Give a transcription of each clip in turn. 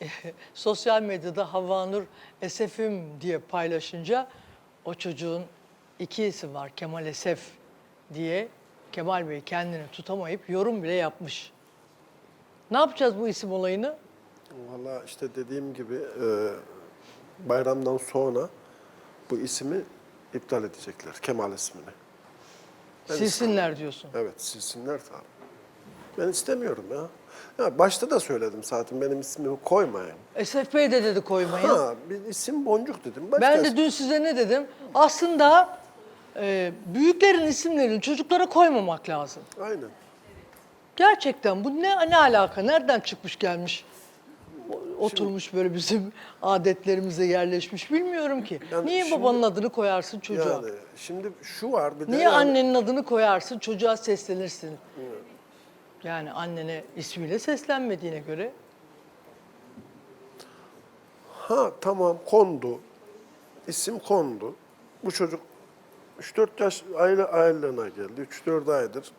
sosyal medyada Havvanur Esef'im diye paylaşınca o çocuğun iki isim var Kemal Esef diye Kemal Bey kendini tutamayıp yorum bile yapmış. Ne yapacağız bu isim olayını? Valla işte dediğim gibi e, bayramdan sonra bu ismi iptal edecekler. Kemal ismini. Ben Silsinler diyorsun. Evet silsinler tabii. Ben istemiyorum ya. Ya başta da söyledim zaten benim ismimi koymayın. Esef Bey de dedi koymayın. Ha bir isim boncuk dedim. Başka Ben de dün size ne dedim? Aslında e, büyüklerin isimlerini çocuklara koymamak lazım. Aynen. Gerçekten bu ne ne alaka? Nereden çıkmış gelmiş? Oturmuş böyle bizim adetlerimize yerleşmiş bilmiyorum ki. Yani Niye şimdi- babanın adını koyarsın çocuğa? Yani şimdi şu var bir de Niye yani- annenin adını koyarsın çocuğa seslenirsin? Yani annene ismiyle seslenmediğine göre Ha tamam kondu. İsim kondu. Bu çocuk 3-4 yaş aile aylığına geldi. 3-4 aydır.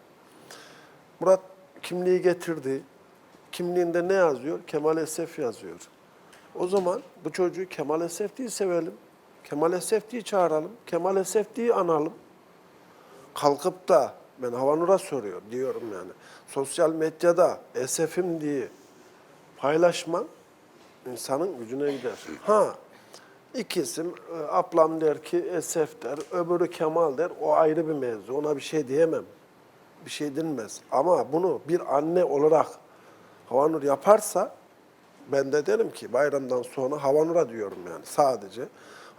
Murat kimliği getirdi. Kimliğinde ne yazıyor? Kemal Esef yazıyor. O zaman bu çocuğu Kemal Esef diye sevelim. Kemal Esef diye çağıralım. Kemal Esef diye analım. Kalkıp da ben Havanur'a soruyor diyorum yani. Sosyal medyada Esef'im diye paylaşman insanın gücüne gider. Ha, iki e, ablam der ki Esef der, öbürü Kemal der, o ayrı bir mevzu. Ona bir şey diyemem. Bir şey denmez. Ama bunu bir anne olarak Havanur yaparsa, ben de derim ki bayramdan sonra Havanur'a diyorum yani sadece.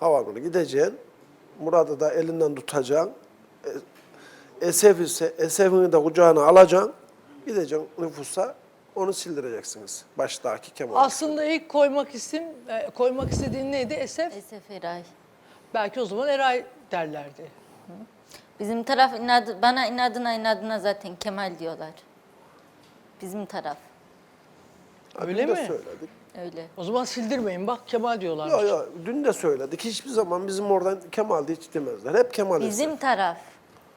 Havanur'a gideceksin, Murat'ı da elinden tutacaksın. Esef ise Esef'ini de kucağına alacaksın. Gideceksin nüfusa, onu sildireceksiniz. Baştaki Kemal. aslında ilk koymak isim e, koymak istediğin neydi Esef? Esef Eray. Belki o zaman Eray derlerdi. Bizim taraf inadı, bana inadına inadına zaten Kemal diyorlar. Bizim taraf Öyle dün de mi? söyledik. öyle. O zaman sildirmeyin bak Kemal diyorlarmış. Yok yok dün de söyledik. Hiçbir zaman bizim oradan Kemal diye hiç demezler. Hep Kemal Bizim Esef. taraf.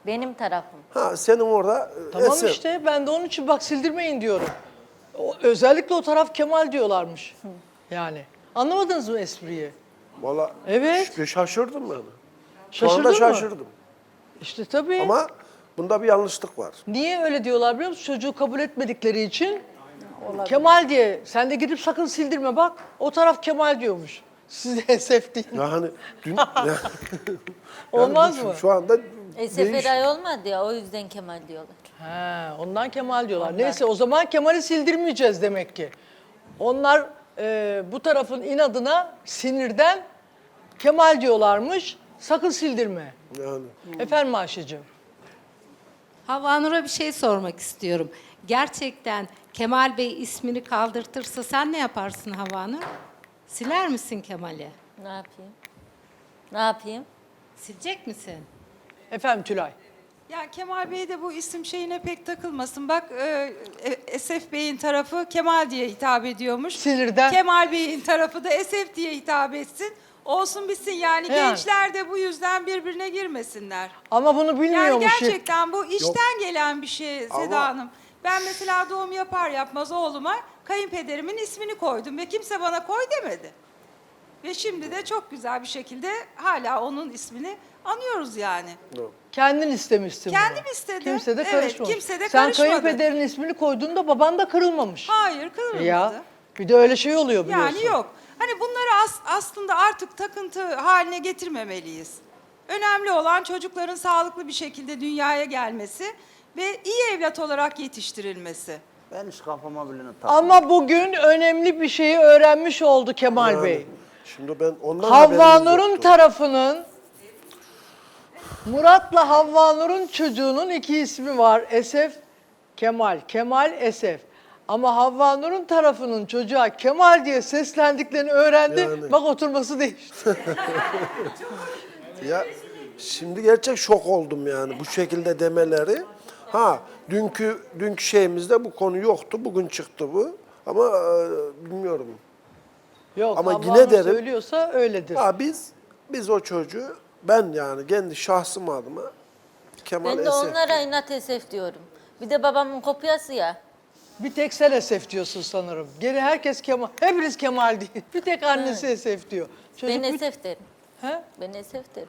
Benim tarafım. Ha senin orada e, Tamam Esef. işte ben de onun için bak sildirmeyin diyorum. O, özellikle o taraf Kemal diyorlarmış. Yani. Anlamadınız mı espriyi? Valla Evet. ş- şaşırdım ben. Şu Şaşırdın anda mı? şaşırdım. İşte tabii. Ama bunda bir yanlışlık var. Niye öyle diyorlar biliyor musun? Çocuğu kabul etmedikleri için. Kemal diye. Sen de gidip sakın sildirme bak. O taraf Kemal diyormuş. Size esef değil. Yani dün... Yani Olmaz bu mı? Şu, şu anda Değiş- Eray olmadı ya o yüzden Kemal diyorlar. He, ondan Kemal diyorlar. Neyse o zaman Kemal'i sildirmeyeceğiz demek ki. Onlar e, bu tarafın inadına sinirden Kemal diyorlarmış. Sakın sildirme. Yani Efendim Ayşe'cim. Havanur'a bir şey sormak istiyorum. Gerçekten Kemal Bey ismini kaldırtırsa sen ne yaparsın Havanur? Siler misin Kemal'i? Ne yapayım? Ne yapayım? Silecek misin? Efendim Tülay. Ya Kemal Bey de bu isim şeyine pek takılmasın. Bak e, e, Esef Bey'in tarafı Kemal diye hitap ediyormuş. Sinirden. Kemal Bey'in tarafı da Esef diye hitap etsin. Olsun bitsin yani, Yani. gençler de bu yüzden birbirine girmesinler. Ama bunu Yani bilmiyormuş. gerçekten bu işten gelen bir şey Seda Ama- Hanım. Ben mesela doğum yapar yapmaz oğluma kayınpederimin ismini koydum ve kimse bana koy demedi. Ve şimdi de çok güzel bir şekilde hala onun ismini anıyoruz yani. Kendin istemişsin Kendim bunu. istedim. Kimse de Evet, karışmamış. kimse de Sen karışmadı. kayınpederin ismini koyduğunda baban da kırılmamış. Hayır kırılmadı. Ya bir de öyle şey oluyor biliyorsun. Yani yok. Hani bunları as- aslında artık takıntı haline getirmemeliyiz. Önemli olan çocukların sağlıklı bir şekilde dünyaya gelmesi ve iyi evlat olarak yetiştirilmesi. Ben hiç kafama bile takmam. Ama bugün önemli bir şeyi öğrenmiş oldu Kemal Yani Bey. Şimdi ben ondan Havva haberimiz Nur'un yoktu. tarafının Murat'la Havva Nur'un çocuğunun iki ismi var. Esef, Kemal. Kemal, Esef. Ama Havva Nur'un tarafının çocuğa Kemal diye seslendiklerini öğrendi. Yani. Bak oturması değişti. Ya şimdi gerçek şok oldum yani bu şekilde demeleri. Ha dünkü dünkü şeyimizde bu konu yoktu. Bugün çıktı bu. Ama e, bilmiyorum. Yok Ama Havva yine Nur derim- söylüyorsa öyledir. Ha biz biz o çocuğu ben yani kendi şahsım adıma Kemal Ben de Esef. onlara inat Esef diyorum. Bir de babamın kopyası ya. Bir tek sen Esef diyorsun sanırım. Geri herkes Kemal. Hepiniz Kemal değil. Bir tek annesi Esef diyor. Çocuk Ben bir- Esef derim. He? Ben Esef derim.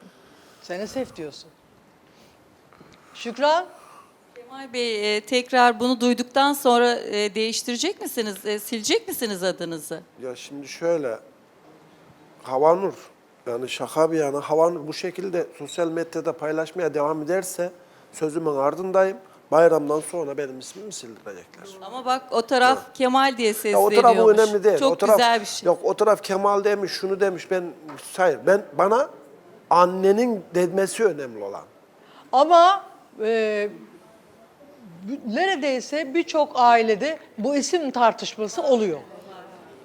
Sen Esef diyorsun. Şükran? Kemal Bey e, tekrar bunu duyduktan sonra e, değiştirecek misiniz? E, silecek misiniz adınızı? Ya şimdi şöyle, Havanur, yani şaka bir yana Havanur bu şekilde sosyal medyada paylaşmaya devam ederse sözümün ardındayım. Bayramdan sonra benim ismimi sildirecekler. Ama bak o taraf Kemal diye Ya o sesleniyormuş. taraf önemli değil. Çok o taraf, güzel bir şey. Yok o taraf Kemal demiş, şunu demiş. Ben hayır ben bana annenin demesi önemli olan. Ama e, neredeyse birçok ailede bu isim tartışması oluyor.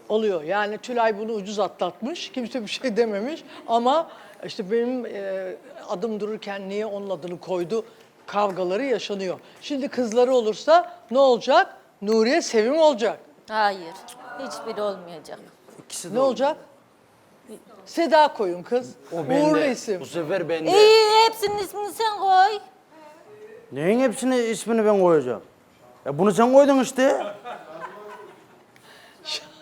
Oluyor. Yani Tülay bunu ucuz atlatmış. Kimse bir şey dememiş. Ama işte benim e, adım dururken niye onun adını koydu kavgaları yaşanıyor. Şimdi kızları olursa ne olacak? Nuriye Sevim olacak. Hayır. Hiçbiri olmayacak. İkisi de Ne olacak? Seda koyun kız. O Uğurlu bende. isim. Bu sefer bende. İyi hepsinin ismini sen koy. Neyin hepsini ismini ben koyacağım? Ya bunu sen koydun işte.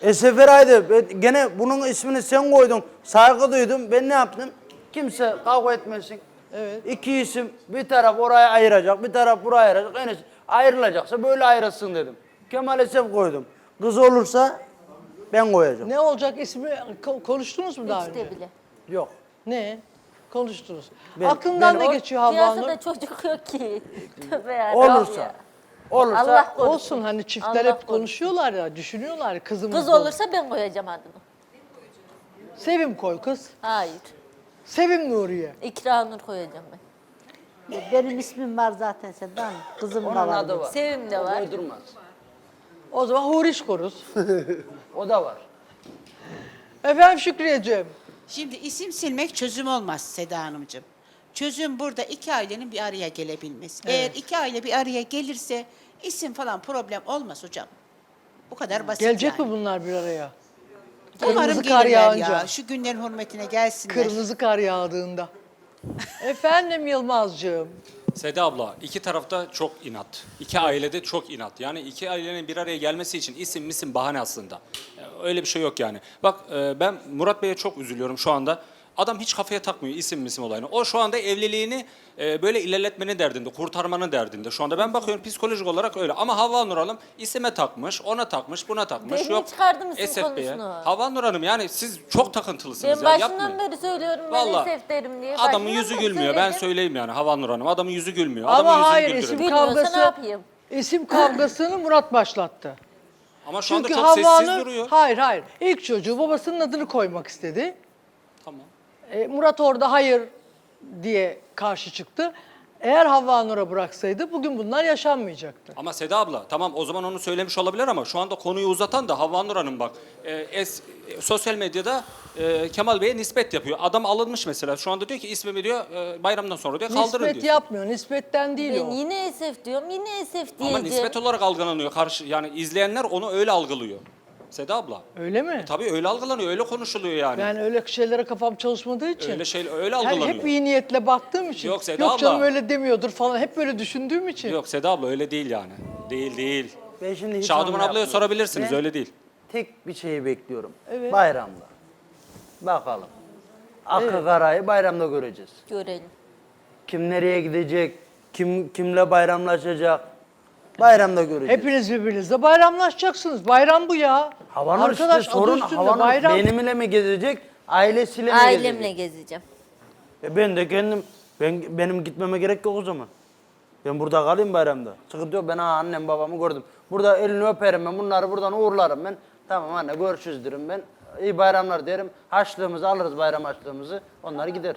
E sefer haydi. Ben Gene bunun ismini sen koydun. Saygı duydum. Ben ne yaptım? Kimse kavga etmesin. Evet. İki isim bir taraf oraya ayıracak, bir taraf buraya ayıracak. En iyisi ayrılacaksa böyle ayrılsın dedim. Kemal Esef koydum. Kız olursa ben koyacağım. Ne olacak ismi ko- konuştunuz mu daha Hiç önce? de bile. Yok. Ne? Konuştunuz. Ben- Aklından ben ne o- geçiyor Havva Nur? Piyasada çocuk yok ki. Tövbe yarabbim ya. Olursa Allah korusun. Olsun hani çiftler Allah hep korusun. konuşuyorlar ya, düşünüyorlar kızımız. Kız da- olursa ben koyacağım adını. Sevim koy kız. Hayır. Sevim Nuriye. İkra Nur koyacağım ben. Benim ismim var zaten Seda Hanım. Kızım da onun var. adı var. Sevim de O var. koydurmaz. O zaman Huriş koruz. O da var. Efendim Şükriyeciğim. Şimdi isim silmek çözüm olmaz Seda Hanımcığım. Çözüm burada iki ailenin bir araya gelebilmesi. Eğer iki aile bir araya gelirse isim falan problem olmaz hocam. Bu kadar basit Gelecek yani. mi bunlar bir araya? Umarım Kırmızı kar gelirler yağınca. ya. Şu günlerin hürmetine gelsinler. Kırmızı kar yağdığında. Efendim Yılmazcığım. Seda abla iki tarafta çok inat. İki ailede çok inat. Yani iki ailenin bir araya gelmesi için isim misim bahane aslında. Ee, Öyle bir şey yok yani. Bak e, ben Murat Bey'e çok üzülüyorum şu anda. Adam hiç kafaya takmıyor isim misim olayını. O şu anda evliliğini e, böyle ilerletmenin derdinde, kurtarmanın derdinde. Şu anda ben bakıyorum psikolojik olarak öyle. Ama Havva Nur Hanım isime takmış, ona takmış, buna takmış. Ben niye çıkardım isim Esef Bey'e. konusunu? Havva Nur Hanım yani siz çok takıntılısınız Ben ya. başından Yapmayın. beri söylüyorum ben Vallahi Esef derim diye. Adamın Başından yüzü beri gülmüyor. Ben söyledim. söyleyeyim yani Havan Nur Hanım. Adamın yüzü gülmüyor. Adamın Ama yüzünü hayır isim Bilmiyorsa kavgası. ne yapayım? İsim kavgasını Murat başlattı. Ama şu anda Çünkü çok Havva sessiz duruyor. hayır hayır. İlk çocuğu babasının adını koymak istedi. Tamam. E, Murat orada hayır diye karşı çıktı. Eğer Havva Nur'a bıraksaydı bugün bunlar yaşanmayacaktı. Ama Seda abla tamam o zaman onu söylemiş olabilir ama şu anda konuyu uzatan da Havva Nur Hanım bak. E, es, e, sosyal medyada e, Kemal Bey'e nispet yapıyor. Adam alınmış mesela. Şu anda diyor ki ismimi diyor e, bayramdan sonra diyor kaldırın Nispet diyor. yapmıyor. Nispetten değil Ben o. yine Esef diyorum, yine Esef diyeceğim. Ama nispet olarak algılanıyor. Karşı yani izleyenler onu öyle algılıyor. Seda abla. Öyle mi? Tabii öyle algılanıyor, öyle konuşuluyor yani. Ben öyle şeylere kafam çalışmadığı için. Öyle şey öyle Yani algılanıyor. hep iyi niyetle baktığım için. Yok Seda Yok canım abla. öyle demiyordur falan. Hep böyle düşündüğüm için. Yok Seda abla öyle değil yani. Değil değil. Ben şimdi hiç Şadıman onu ablaya yapmıyorum. sorabilirsiniz Ben öyle değil. Tek bir şeyi bekliyorum. Evet. Bayramda. Bakalım. Akı karayı bayramda göreceğiz. Görelim. Kim nereye gidecek? Kim kimle bayramlaşacak? Bayramda göreceğiz. Hepiniz birbirinizle bayramlaşacaksınız. Bayram bu ya. Havanur Arkadaş işte sorun adı üstünde Havanur bayram. benimle mi gezecek? Ailesiyle mi Ailemle gezecek? gezeceğim. E ben de kendim ben benim gitmeme gerek yok o zaman. Ben burada kalayım bayramda. Sıkıntı yok. Ben ha annem babamı gördüm. Burada elini öperim ben. Bunları buradan uğurlarım ben. Tamam anne görüşürüz derim ben. İyi bayramlar derim. Haçlığımızı alırız bayram haçlığımızı. Onlar gider.